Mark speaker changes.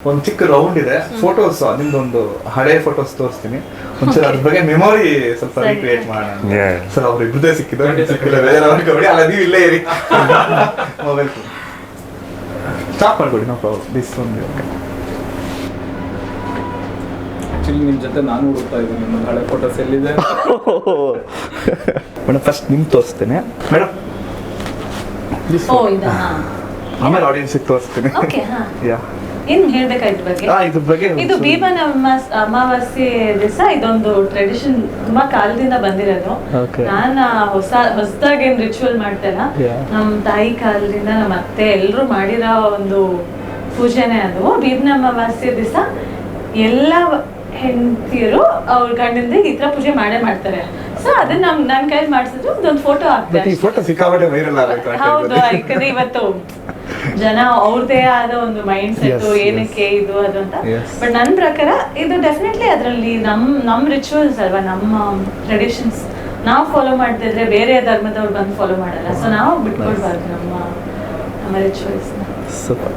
Speaker 1: ಒಂದು ಚಿಕ್ಕ ರೌಂಡ್ ಇದೆ. ಫೋಟೋಸ್ ನಿಮ್ದೊಂದು ಹಳೆ ಫೋಟೋಸ್ ತೋರಿಸ್ತೀನಿ. ಒಂದ್ಸಲ ಅದ್ರ ಬಗ್ಗೆ ಮೆಮೊರಿ ಸ್ವಲ್ಪ ರಿಕ್ರಿಯೇಟ್ ಮಾಡೋಣ. ಸರ್ ಅವ್ರ ಇಬ್ಬರದೇ ಸಿಕ್ಕಿದ್ರು ಸಿಕ್ಕಿಲ್ಲ ಬೇರೆ ಅವ್ರಿಗೆ ಅಲ್ಲ ನೀವು ಇಲ್ಲೇ ಇರಿ. ಮೊಬೈಲ್ ಸ್ಟಾಪ್ ಮಾಡ್ಕೊಡಿ ನೋ ಪ್ರಾಬ್ಲಮ್ ದಿಸ್ ಒಂದು
Speaker 2: ಆಕ್ಚುಲಿ ನಿಮ್ ಜೊತೆ ನಾನು ಹುಡುಕ್ತಾ ಇದ್ದೀನಿ. ನಿಮ್ಮ ಹಳೆ ಫೋಟೋಸ್ ಎಲ್ಲಿದೆ?
Speaker 1: ಮೇಡಮ್ ಫಸ್ಟ್ ನಿಮ್ಗೆ ತೋರಿಸ್ತೇನೆ. ಮೇಡಮ್
Speaker 3: ಇದಾ
Speaker 1: ಆಮೇಲೆ ಆಡಿಯನ್ಸಿಗೆ ತೋರಿಸ್ತೀನಿ.
Speaker 3: ಓಕೆ ಹಾ.
Speaker 1: ಯಾ
Speaker 3: ಏನ್ ಹೇಳ್ಬೇಕಾಯ್ತು ಬಗ್ಗೆ? ಇದು ಭೀಮನ ಅಮಾವಾಸ್ಯೆ ದಿವಸ ಇದೊಂದು ಟ್ರೆಡಿಷನ್ ತುಂಬಾ ಕಾಲದಿಂದ ಬಂದಿರೋದು. ನಾನ್ ಹೊಸ ಹೊಸದಾಗಿ ಏನ್ ರಿಚುವಲ್ ಮಾಡ್ತೇನ. ನಮ್ ತಾಯಿ ಕಾಲದಿಂದ ನಮ್ಮ ಅತ್ತೆ ಎಲ್ರು ಮಾಡಿರೋ ಒಂದು ಪೂಜೆನೆ ಅದು. ಭೀಮನ ಅಮಾವಾಸ್ಯೆ ದಿವಸ ಎಲ್ಲ ಹೆಂಡತಿಯರು ಅವ್ರ ಗಂಡಂದ ಈ ತರ ಪೂಜೆ ಮಾಡೇ ಮಾಡ್ತಾರೆ. ಸೊ ಅದನ್ನ ನಮ್ ನನ್ ಕೈಲಿ ಮಾಡ್ಸಿದ್ರು ಒಂದೊಂದು ಫೋಟೋ
Speaker 1: ಆಗ್ತದೆ
Speaker 3: ಹಾಕ್ತಾರೆ ಹೌದು ಯಾಕಂದ್ರೆ ಇವತ್ತು ಜನ ಅವ್ರದೇ ಆದ ಒಂದು ಮೈಂಡ್ ಸೆಟ್. ಏನಕ್ಕೆ ಇದು ಅದು ಅಂತ. ಬಟ್ ನನ್ನ ಪ್ರಕಾರ ಇದು ಡೆಫಿನೆಟ್ಲಿ ಅದರಲ್ಲಿ ನಮ್ ನಮ್ ರಿಚುವಲ್ಸ್ ಅಲ್ವಾ ನಮ್ಮ ಟ್ರೆಡಿಷನ್ಸ್ ನಾವು ಫಾಲೋ ಮಾಡ್ತಿದ್ರೆ ಬೇರೆ ಧರ್ಮದವ್ರು ಬಂದು ಫಾಲೋ ಮಾಡಲ್ಲ. ಸೊ ನಾವು ಬಿಟ್ಕೊಳ್ಬಾರ್ದು ನಮ್ಮ ನಮ್ಮ ರಿಚುವಲ್ಸ್ನ
Speaker 1: ಸೂಪರ್